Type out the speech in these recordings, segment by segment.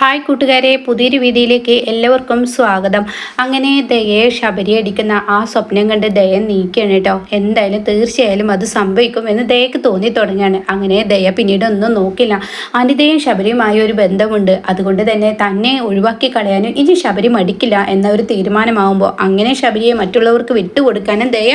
Hi കൂട്ടുകാരെ പുതിയൊരു വീതിയിലേക്ക് എല്ലാവർക്കും സ്വാഗതം. അങ്ങനെ ദയെ ശബരി അടിക്കുന്ന ആ സ്വപ്നം കണ്ട് ദയ നീക്കുകയാണ് കേട്ടോ. എന്തായാലും തീർച്ചയായാലും അത് സംഭവിക്കും എന്ന് ദയക്ക് തോന്നി തുടങ്ങുകയാണ് അങ്ങനെ ദയ പിന്നീട് ഒന്നും നോക്കില്ല. അനിതയും ശബരിയുമായ ഒരു ബന്ധമുണ്ട്. അതുകൊണ്ട് തന്നെ തന്നെ ഒഴിവാക്കി കളയാനും ഇനി ശബരി മടിക്കില്ല എന്ന ഒരു തീരുമാനമാകുമ്പോൾ അങ്ങനെ ശബരിയെ മറ്റുള്ളവർക്ക് വിട്ടുകൊടുക്കാനും ദയ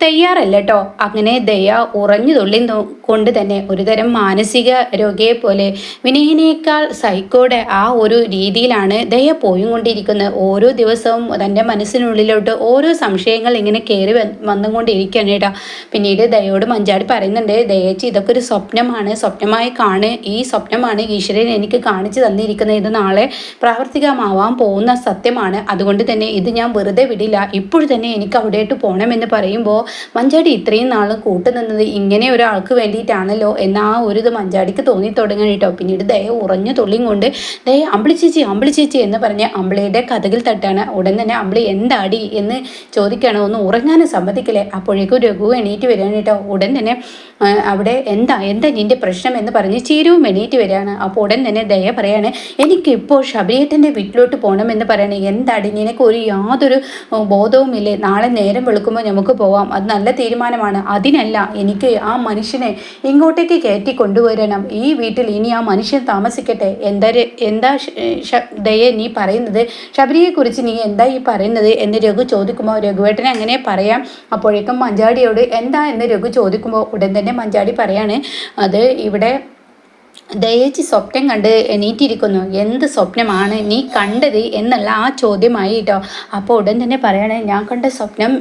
തയ്യാറല്ല കേട്ടോ അങ്ങനെ ദയ ഉറഞ്ഞു തുള്ളി കൊണ്ട് തന്നെ ഒരുതരം മാനസിക രോഗിയെ പോലെ വിനയനേക്കാൾ സൈക്കോടെ ആ ഒരു രീതിയിലാണ് ദയ പോയും കൊണ്ടിരിക്കുന്നത് ഓരോ ദിവസവും തന്റെ മനസ്സിനുള്ളിലോട്ട് ഓരോ സംശയങ്ങൾ ഇങ്ങനെ കയറി വന്നുകൊണ്ടിരിക്കുകയാണ് കേട്ടോ. പിന്നീട് ദയോട് മഞ്ചാടി പറയുന്നുണ്ട് ദയച്ചി ഇതൊക്കെ ഒരു സ്വപ്നമാണ്. സ്വപ്നമായി കാണ് ഈ സ്വപ്നമാണ് ഈശ്വരൻ എനിക്ക് കാണിച്ചു തന്നിരിക്കുന്നത്. ഇത് നാളെ പ്രാവർത്തികമാവാൻ പോകുന്ന സത്യമാണ്. അതുകൊണ്ട് തന്നെ ഇത് ഞാൻ വെറുതെ വിടില്ല. ഇപ്പോൾ തന്നെ എനിക്ക് അവിടേട്ട് പോകണമെന്ന് പറയുമ്പോൾ മഞ്ചാടി ഇത്രയും നാൾ കൂട്ടുനിന്നത് ഇങ്ങനെ ഒരാൾക്ക് വേണ്ടിയിട്ടാണല്ലോ എന്ന ആ ഒരു ഇത് മഞ്ചാടിക്ക് തോന്നി തുടങ്ങണം കേട്ടോ. പിന്നീട് ദയ ഉറഞ്ഞു തുള്ളിയും കൊണ്ട് ദയ അമ്പിളി ചേച്ചി അമ്പിളി ചേച്ചി എന്ന് പറഞ്ഞ് അമ്പിളിയുടെ കഥകിൽ തട്ടാണ്. ഉടൻ തന്നെ അമ്പിളി എന്താടി എന്ന് ചോദിക്കുകയാണ് ഒന്ന് ഉറങ്ങാനും സമ്മതിക്കില്ലേ? അപ്പോഴേക്കും രഘു എണീറ്റ് വരികയാണ് കേട്ടോ. ഉടൻ തന്നെ അവിടെ എന്താ എന്താ നിന്റെ പ്രശ്നം എന്ന് പറഞ്ഞ് ചീരവും എണീറ്റ് വരികയാണ്. അപ്പോൾ ഉടൻ തന്നെ ദയ പറയാണ് എനിക്കിപ്പോൾ ഇപ്പോൾ ശബരിയേട്ടന്റെ വീട്ടിലോട്ട് പോകണമെന്ന് പറയണേ. എന്താടി? നിനക്ക് ഒരു യാതൊരു ബോധവും ബോധവുമില്ലേ? നാളെ നേരം വെളുക്കുമ്പോൾ നമുക്ക് പോവാം. അത് നല്ല തീരുമാനമാണ്. അതിനല്ല എനിക്ക് ആ മനുഷ്യനെ ഇങ്ങോട്ടേക്ക് കയറ്റി കൊണ്ടുവരണം. ഈ വീട്ടിൽ ഇനി ആ മനുഷ്യൻ താമസിക്കട്ടെ. എന്താ എന്താ ദയ നീ പറയുന്നത്? ശബരിയെക്കുറിച്ച് നീ എന്താ ഈ പറയുന്നത്? എന്ന് രഘു ചോദിക്കുമ്പോൾ രഘുവേട്ടനെ അങ്ങനെ പറയാം. അപ്പോഴേക്കും മഞ്ചാടിയോട് എന്താ? എന്ന് രഘു ചോദിക്കുമ്പോൾ ഉടൻ തന്നെ മഞ്ചാടി പറയാണ് അത് ഇവിടെ ദയേച്ചി സ്വപ്നം കണ്ട് എണീറ്റിരിക്കുന്നു. എന്ത് സ്വപ്നമാണ് നീ കണ്ടത് എന്നല്ല ആ ചോദ്യമായി കേട്ടോ അപ്പോൾ ഉടൻ തന്നെ പറയണേ ഞാൻ കണ്ട സ്വപ്നം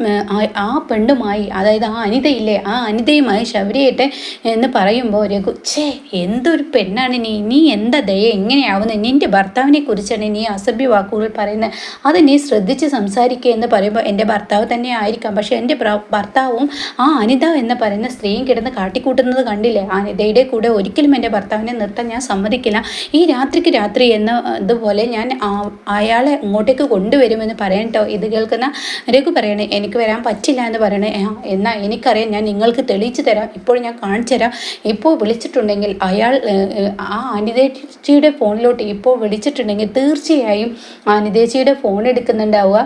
ആ- പെണ്ണുമായി അതായത് ആ അനിതയില്ലേ ആ അനിതയുമായി ശബരിയേട്ടെ എന്ന് പറയുമ്പോൾ രഘു ഛേ എന്തൊരു പെണ്ണാണ് നീ? നീ എന്താ ദയ? എങ്ങനെയാവുന്നത് നിന്റെ ഭർത്താവിനെ കുറിച്ചാണ് നീ അസഭ്യ വാക്കുകൾ പറയുന്നത് അത് നീ ശ്രദ്ധിച്ച് സംസാരിക്കുക എന്ന് പറയുമ്പോൾ എന്റെ ഭർത്താവ് തന്നെ ആയിരിക്കാം. പക്ഷേ എന്റെ ഭർത്താവും ആ അനിത എന്ന് പറയുന്ന സ്ത്രീയും കിടന്ന് കാട്ടിക്കൂട്ടുന്നത് കണ്ടില്ലേ? ആ അനിതയുടെ കൂടെ ഒരിക്കലും എന്റെ ഭർത്താവിനെ നിർത്താൻ ഞാൻ സമ്മതിക്കില്ല. ഈ രാത്രിക്ക് രാത്രി എന്ന ഇതുപോലെ ഞാൻ അയാളെ അങ്ങോട്ടേക്ക് കൊണ്ടുവരുമെന്ന് പറയാൻ കേട്ടോ ഇത് കേൾക്കുന്ന രഘു പറയണേ എനിക്ക് വരാൻ പറ്റില്ല എന്ന് പറയണേ. എന്നാൽ എനിക്കറിയാം ഞാൻ നിങ്ങൾക്ക് തെളിയിച്ചു തരാം. ഇപ്പോൾ ഞാൻ കാണിച്ചു തരാം. ഇപ്പോൾ വിളിച്ചിട്ടുണ്ടെങ്കിൽ അയാൾ ആ അനിതേച്ചിയുടെ ഫോണിലോട്ട് ഇപ്പോൾ വിളിച്ചിട്ടുണ്ടെങ്കിൽ തീർച്ചയായും അനിതേച്ചിയുടെ ഫോൺ എടുക്കുന്നുണ്ടാവുക.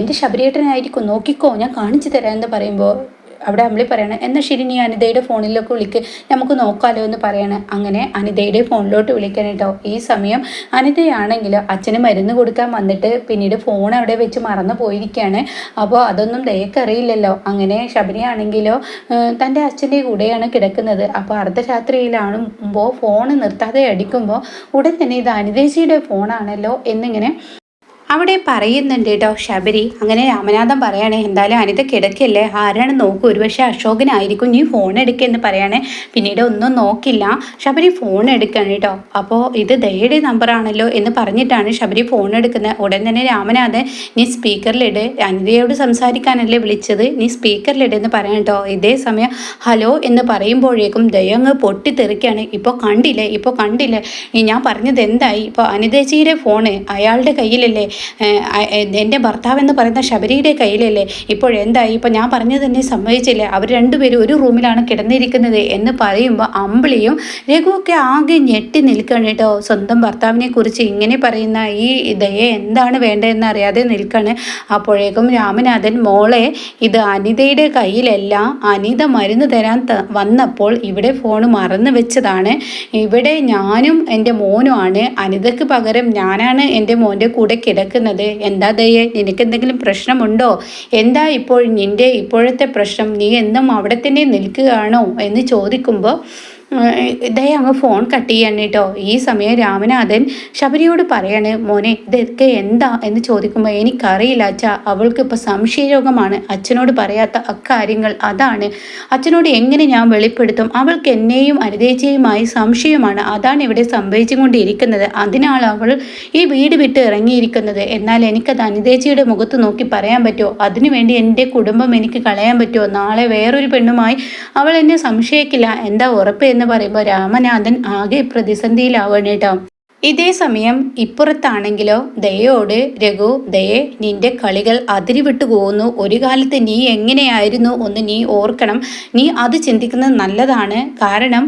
എന്റെ ശബരിയേട്ടനായിരിക്കും നോക്കിക്കോ ഞാൻ കാണിച്ചു തരാം എന്ന് പറയുമ്പോൾ അവിടെ അമ്പിളി പറയണേ എന്നാൽ ശരി നീ അനിതയുടെ ഫോണിലൊക്കെ വിളിക്ക് നമുക്ക് നോക്കാലോ എന്ന് പറയണേ അങ്ങനെ അനിതയുടെ ഫോണിലോട്ട് വിളിക്കാൻ കേട്ടോ ഈ സമയം അനിതയാണെങ്കിൽ അച്ഛന് മരുന്ന് കൊടുക്കാൻ വന്നിട്ട് പിന്നീട് ഫോൺ അവിടെ വെച്ച് മറന്നു പോയിരിക്കുകയാണ് അപ്പോൾ അതൊന്നും ദയക്കറിയില്ലല്ലോ അങ്ങനെ ശബരിയാണെങ്കിലോ തന്റെ അച്ഛന്റെ കൂടെയാണ് കിടക്കുന്നത് അപ്പോൾ അർദ്ധരാത്രിയിലാണുമ്പോൾ ഫോൺ നിർത്താതെ അടിക്കുമ്പോൾ ഉടൻ തന്നെ ഇത് അനിതേച്ചിയുടെ ഫോണാണല്ലോ എന്നിങ്ങനെ അവിടെ പറയുന്നുണ്ട് കേട്ടോ ശബരി. അങ്ങനെ രാമനാഥൻ പറയണേ എന്തായാലും അനിത കിടക്കല്ലേ? ആരാണ് നോക്കൂ? ഒരുപക്ഷെ അശോകനായിരിക്കും. നീ ഫോൺ എടുക്കെന്ന് പറയണേ. പിന്നീട് ഒന്നും നോക്കില്ല. ശബരി ഫോൺ എടുക്കണം കേട്ടോ. അപ്പോൾ ഇത് ദയയുടെ നമ്പറാണല്ലോ എന്ന് പറഞ്ഞിട്ടാണ് ശബരി ഫോൺ എടുക്കുന്നത്. ഉടൻ തന്നെ രാമനാഥൻ നീ സ്പീക്കറിലിട് അനിതയോട് സംസാരിക്കാനല്ലേ വിളിച്ചത്? നീ സ്പീക്കറിലിട് എന്ന് പറയാം കേട്ടോ. ഇതേ സമയം ഹലോ എന്ന് പറയുമ്പോഴേക്കും ദയ അങ്ങ് പൊട്ടിത്തെറിക്കുകയാണ് ഇപ്പോൾ കണ്ടില്ലേ? ഇപ്പോൾ കണ്ടില്ലേ? ഞാൻ പറഞ്ഞത് എന്തായി? ഇപ്പോൾ അനിതേച്ചിയുടെ ഫോണ് അയാളുടെ കയ്യിലല്ലേ? എന്റെ ഭർത്താവ് എന്ന് പറയുന്ന ശബരിയുടെ കയ്യിലല്ലേ? ഇപ്പോൾ എന്തായി? ഇപ്പോൾ ഞാൻ പറഞ്ഞത് തന്നെ സംഭവിച്ചില്ലേ അവർ രണ്ടുപേരും ഒരു റൂമിലാണ് കിടന്നിരിക്കുന്നത് എന്ന് പറയുമ്പോൾ അമ്പിളിയും രഘുവൊക്കെ ആകെ ഞെട്ടി നിൽക്കണം കേട്ടോ. സ്വന്തം ഭർത്താവിനെ കുറിച്ച് ഇങ്ങനെ പറയുന്ന ഈ ദയ എന്താണ് വേണ്ടതെന്ന് അറിയാതെ നിൽക്കുകയാണ്. അപ്പോഴേക്കും രാമനാഥൻ മോളെ ഇത് അനിതയുടെ കയ്യിലല്ല. അനിത മരുന്ന് തരാൻ വന്നപ്പോൾ ഇവിടെ ഫോൺ മറന്നു വെച്ചതാണ്. ഇവിടെ ഞാനും എന്റെ മോനുമാണ് അനിതയ്ക്ക് പകരം ഞാനാണ് എന്റെ മോന്റെ കൂടെ കിടക്കുന്നത്. എന്താ ദയെ നിനക്ക് എന്തെങ്കിലും പ്രശ്നമുണ്ടോ? എന്താ ഇപ്പോൾ നിന്റെ ഇപ്പോഴത്തെ പ്രശ്നം? നീ എന്നും അവിടെ തന്നെ നിൽക്കുകയാണോ? എന്ന് ചോദിക്കുമ്പോൾ ദയ അങ്ങ് ഫോൺ കട്ട് ചെയ്യാണ് കേട്ടോ ഈ സമയം രാമനാഥൻ ശബരിയോട് പറയാണ് മോനെ ഇതൊക്കെ എന്താ? എന്ന് ചോദിക്കുമ്പോൾ എനിക്കറിയില്ല അച്ഛ. അവൾക്ക് ഇപ്പോൾ സംശയരോഗമാണ്. അച്ഛനോട് പറയാത്ത അക്കാര്യങ്ങൾ അതാണ്. അച്ഛനോട് എങ്ങനെ ഞാൻ വെളിപ്പെടുത്തും? അവൾക്ക് എന്നെയും അനുദേച്ചിയുമായി സംശയമാണ്. അതാണ് ഇവിടെ സംഭവിച്ചുകൊണ്ടിരിക്കുന്നത്. അതിനാൽ അവൾ ഈ വീട് വിട്ട് ഇറങ്ങിയിരിക്കുന്നത്. എന്നാൽ എനിക്കത് അനുദേച്ചിയുടെ മുഖത്ത് നോക്കി പറയാൻ പറ്റുമോ? അതിനുവേണ്ടി എന്റെ കുടുംബം എനിക്ക് കളയാൻ പറ്റുമോ? നാളെ വേറൊരു പെണ്ണുമായി അവൾ എന്നെ സംശയിക്കില്ല. എന്താ ഉറപ്പ് എന്ന് പറയുമ്പോൾ രാമനാഥൻ ആകെ പ്രതിസന്ധിയിലാവണം ഇതേ സമയം ഇപ്പുറത്താണെങ്കിലോ ദയോട് രഘു ദയെ നിന്റെ കളികൾ അതിരിവിട്ടു പോകുന്നു. ഒരു കാലത്ത് നീ എങ്ങനെയായിരുന്നു ഒന്ന് നീ ഓർക്കണം. നീ അത് ചിന്തിക്കുന്നത് നല്ലതാണ്. കാരണം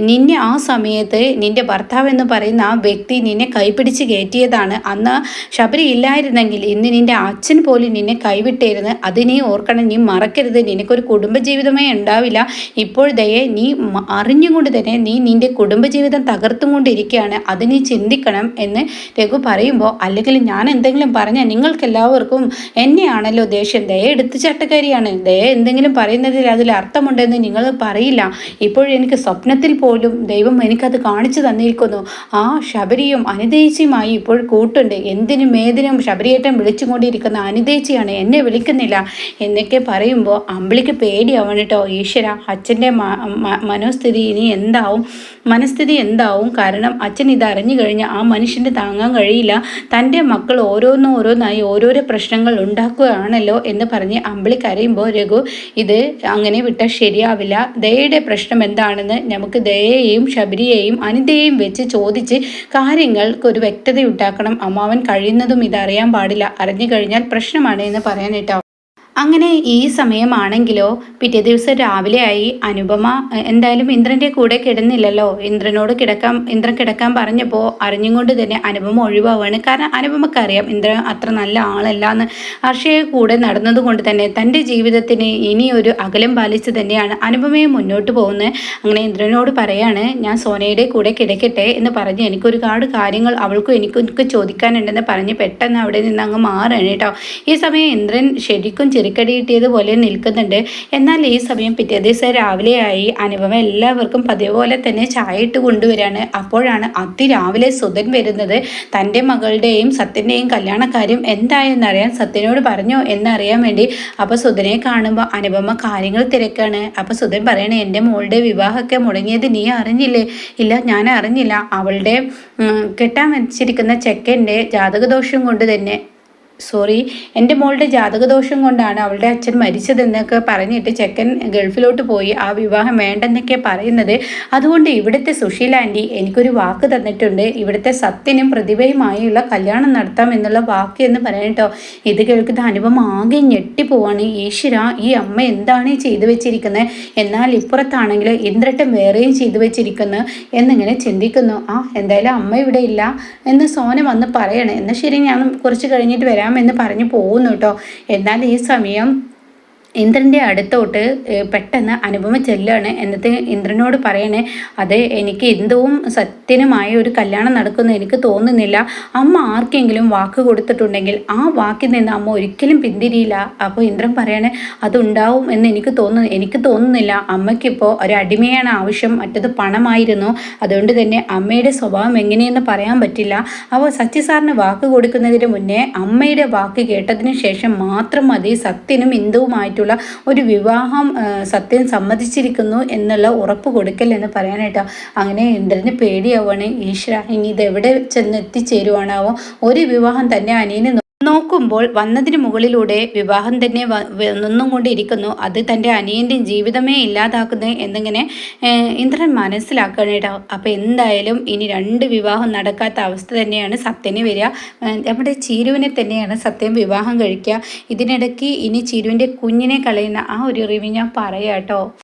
നിന്നെ ആ സമയത്ത് നിന്റെ ഭർത്താവ് എന്ന് പറയുന്ന ആ വ്യക്തി നിന്നെ കൈപിടിച്ച് കയറ്റിയതാണ്. അന്ന് ശബരി ഇല്ലായിരുന്നെങ്കിൽ ഇന്ന് നിന്റെ അച്ഛൻ പോലും നിന്നെ കൈവിട്ടിരുന്നു. അത് നീ ഓർക്കണം. നീ മറക്കരുത്. നിനക്കൊരു കുടുംബജീവിതമേ ഉണ്ടാവില്ല. ഇപ്പോൾ ദയെ നീ അറിഞ്ഞുകൊണ്ട് തന്നെ നീ നിന്റെ കുടുംബജീവിതം തകർത്തും കൊണ്ടിരിക്കുകയാണ് അത് നീ ചിന്തിക്കണം എന്ന് രഘു പറയുമ്പോൾ അല്ലെങ്കിൽ ഞാൻ എന്തെങ്കിലും പറഞ്ഞാൽ നിങ്ങൾക്കെല്ലാവർക്കും എന്നെയാണല്ലോ ദേഷ്യം. ദയ എടുത്തു ചട്ടക്കാരിയാണ് ദയ എന്തെങ്കിലും പറയുന്നതിൽ അതിൽ അർത്ഥമുണ്ടെന്ന് നിങ്ങൾ പറയില്ല. ഇപ്പോഴെനിക്ക് സ്വപ്നത്തിൽ പോലും ദൈവം എനിക്കത് കാണിച്ചു തന്നിരിക്കുന്നു. ആ ശബരിയും അനുദേശിയുമായി ഇപ്പോൾ കൂട്ടുണ്ട്. എന്തിനും ഏതിനും ശബരിയേറ്റം വിളിച്ചുകൊണ്ടിരിക്കുന്ന അനുദേശിയാണ് എന്നെ വിളിക്കുന്നില്ല എന്നൊക്കെ പറയുമ്പോൾ അമ്പിളിക്ക് പേടിയാവണം കേട്ടോ. ഈശ്വര അച്ഛന്റെ മനോസ്ഥിതി ഇനി എന്താവും? മനസ്ഥിതി എന്താവും? കാരണം അച്ഛൻ ഇത് അറിഞ്ഞു കഴിഞ്ഞാൽ ആ മനുഷ്യന് താങ്ങാൻ കഴിയില്ല. തന്റെ മക്കൾ ഓരോന്നും ഓരോന്നായി ഓരോരോ പ്രശ്നങ്ങൾ ഉണ്ടാക്കുകയാണല്ലോ എന്ന് പറഞ്ഞ് അമ്പിളി കരയുമ്പോൾ രഘു ഇത് അങ്ങനെ വിട്ടാൽ ശരിയാവില്ല. ദയയുടെ പ്രശ്നം എന്താണെന്ന് നമുക്ക് ദയയെയും ശബരിയെയും അനിതയെയും വെച്ച് ചോദിച്ച് കാര്യങ്ങൾക്ക് ഒരു വ്യക്തതയുണ്ടാക്കണം. അമ്മാവൻ കഴിയുന്നതും ഇതറിയാൻ പാടില്ല. അറിഞ്ഞു കഴിഞ്ഞാൽ പ്രശ്നമാണ് എന്ന് പറയാനിട്ടോ അങ്ങനെ ഈ സമയമാണെങ്കിലോ പിറ്റേ ദിവസം രാവിലെ ആയി അനുപമ എന്തായാലും ഇന്ദ്രന്റെ കൂടെ കിടന്നില്ലല്ലോ. ഇന്ദ്രനോട് കിടക്കാൻ ഇന്ദ്രൻ കിടക്കാൻ പറഞ്ഞപ്പോൾ അറിഞ്ഞുകൊണ്ട് തന്നെ അനുപമ ഒഴിവാവാണ്. കാരണം അനുപമക്കറിയാം ഇന്ദ്രൻ അത്ര നല്ല ആളല്ല എന്ന്. ഹർഷയെ കൂടെ നടന്നതുകൊണ്ട് തന്നെ തന്റെ ജീവിതത്തിന് ഇനി ഒരു അകലം പാലിച്ച് തന്നെയാണ് അനുപമയെ മുന്നോട്ട് പോകുന്നത്. അങ്ങനെ ഇന്ദ്രനോട് പറയാണ് ഞാൻ സോനയുടെ കൂടെ കിടക്കട്ടെ എന്ന് പറഞ്ഞ് എനിക്കൊരുപാട് കാര്യങ്ങൾ അവൾക്കും എനിക്കും ചോദിക്കാനുണ്ടെന്ന് പറഞ്ഞ് പെട്ടെന്ന് അവിടെ നിന്ന് അങ്ങ് മാറുകയാണ് കേട്ടോ. ഈ സമയം ഇന്ദ്രൻ ശരിക്കും ചെറുക്കടി കിട്ടിയതുപോലെ നിൽക്കുന്നുണ്ട്. എന്നാൽ ഈ സമയം പിറ്റേ ദിവസം രാവിലെയായി അനുപമ എല്ലാവർക്കും പതിവ് പോലെ തന്നെ ചായ ഇട്ട് കൊണ്ടുവരാണ് അപ്പോഴാണ് അതിരാവിലെ സുധൻ വരുന്നത്. തന്റെ മകളുടെയും സത്യന്റെയും കല്യാണക്കാര്യം എന്തായെന്നറിയാൻ സത്യനോട് പറഞ്ഞോ എന്നറിയാൻ വേണ്ടി. അപ്പോൾ സുധനെ കാണുമ്പോൾ അനുപമ കാര്യങ്ങൾ തിരക്കാണ്. അപ്പോൾ സുധൻ പറയണേ എന്റെ മോളുടെ വിവാഹമൊക്കെ മുടങ്ങിയത് നീ അറിഞ്ഞില്ലേ? ഇല്ല ഞാൻ അറിഞ്ഞില്ല. അവളുടെ കെട്ടാൻ വെച്ചിരിക്കുന്ന ചെക്കന്റെ ജാതകദോഷം കൊണ്ട് തന്നെ. സോറി എന്റെ മോളുടെ ജാതകദോഷം കൊണ്ടാണ് അവളുടെ അച്ഛൻ മരിച്ചതെന്നൊക്കെ പറഞ്ഞിട്ട് ചെക്കൻ ഗൾഫിലോട്ട് പോയി ആ വിവാഹം വേണ്ടെന്നൊക്കെ പറയുന്നത്. അതുകൊണ്ട് ഇവിടുത്തെ സുശീല ആന്റി എനിക്കൊരു വാക്ക് തന്നിട്ടുണ്ട്. ഇവിടുത്തെ സത്യനും പ്രതിഭയുമായുള്ള കല്യാണം നടത്താം എന്നുള്ള വാക്ക് എന്ന് പറയട്ടോ ഇത് കേൾക്കുന്ന അനുഭവം ആകെ ഞെട്ടിപ്പോവാണ് ഈശ്വര ഈ അമ്മ എന്താണ് ചെയ്തു വെച്ചിരിക്കുന്നത് എന്നാൽ ഇപ്പുറത്താണെങ്കിൽ ഇന്ദ്രട്ടം വേറെയും ചെയ്തു വെച്ചിരിക്കുന്നു എന്നിങ്ങനെ ചിന്തിക്കുന്നു. ആ എന്തായാലും അമ്മ ഇവിടെ ഇല്ല എന്ന് സോന വന്ന് പറയണേ. എന്നാൽ ശരി ഞാൻ കുറച്ച് കഴിഞ്ഞിട്ട് വരാം. എന്ന് പറഞ്ഞു പോകുന്നു കേട്ടോ എന്നാൽ ഈ സമയം ഇന്ദ്രന്റെ അടുത്തോട്ട് പെട്ടെന്ന് അനുപമ ചെല്ലുകയാണ് എന്നിട്ട് ഇന്ദ്രനോട് പറയണേ അത് എനിക്ക് എന്തും സത്യനുമായ ഒരു കല്യാണം നടക്കുന്നു എനിക്ക് തോന്നുന്നില്ല. അമ്മ ആർക്കെങ്കിലും വാക്ക് കൊടുത്തിട്ടുണ്ടെങ്കിൽ ആ വാക്കിൽ നിന്ന് അമ്മ ഒരിക്കലും പിന്തിരിയില്ല. അപ്പോൾ ഇന്ദ്രൻ പറയണേ അതുണ്ടാവും എന്ന് എനിക്ക് തോന്നുന്നു എനിക്ക് തോന്നുന്നില്ല. അമ്മയ്ക്കിപ്പോൾ ഒരു അടിമയാണ് ആവശ്യം മറ്റത് പണമായിരുന്നു. അതുകൊണ്ട് തന്നെ അമ്മയുടെ സ്വഭാവം എങ്ങനെയെന്ന് പറയാൻ പറ്റില്ല. അപ്പോൾ സച്ചി സാറിന് വാക്ക് കൊടുക്കുന്നതിന് മുന്നേ അമ്മയുടെ വാക്ക് കേട്ടതിന് ശേഷം മാത്രം മതി സത്യനും ഇന്ദുവുമായിട്ടുള്ള ആയിട്ടുള്ള ഒരു വിവാഹം സത്യം സമ്മതിച്ചിരിക്കുന്നു എന്നുള്ള ഉറപ്പ് കൊടുക്കൽ എന്ന് പറയാനായിട്ടോ. അങ്ങനെ ഇന്ദ്രന് പേടിയാവുകയാണ് ഈശ്വര. ഇനി ഇത് എവിടെ ചെന്ന് എത്തിച്ചേരുവാണാവോ ഒരു വിവാഹം തന്നെ അനിയന് നോക്കുമ്പോൾ വന്നതിന് മുകളിലൂടെ വിവാഹം തന്നെ നിന്നും കൊണ്ടിരിക്കുന്നു അത് തന്റെ അനിയന്റെ ജീവിതമേ ഇല്ലാതാക്കുന്നു എന്നിങ്ങനെ ഇന്ദ്രൻ മനസ്സിലാക്കണേട്ടോ അപ്പോൾ എന്തായാലും ഇനി രണ്ട് വിവാഹം നടക്കാത്ത അവസ്ഥ തന്നെയാണ് സത്യന് വരിക. നമ്മുടെ ചീരുവിനെ തന്നെയാണ് സത്യം വിവാഹം കഴിക്കുക. ഇതിനിടയ്ക്ക് ഇനി ചീരുവിന്റെ കുഞ്ഞിനെ കളയുന്ന ആ ഒരു റിവ്യൂ ഞാൻ പറയാം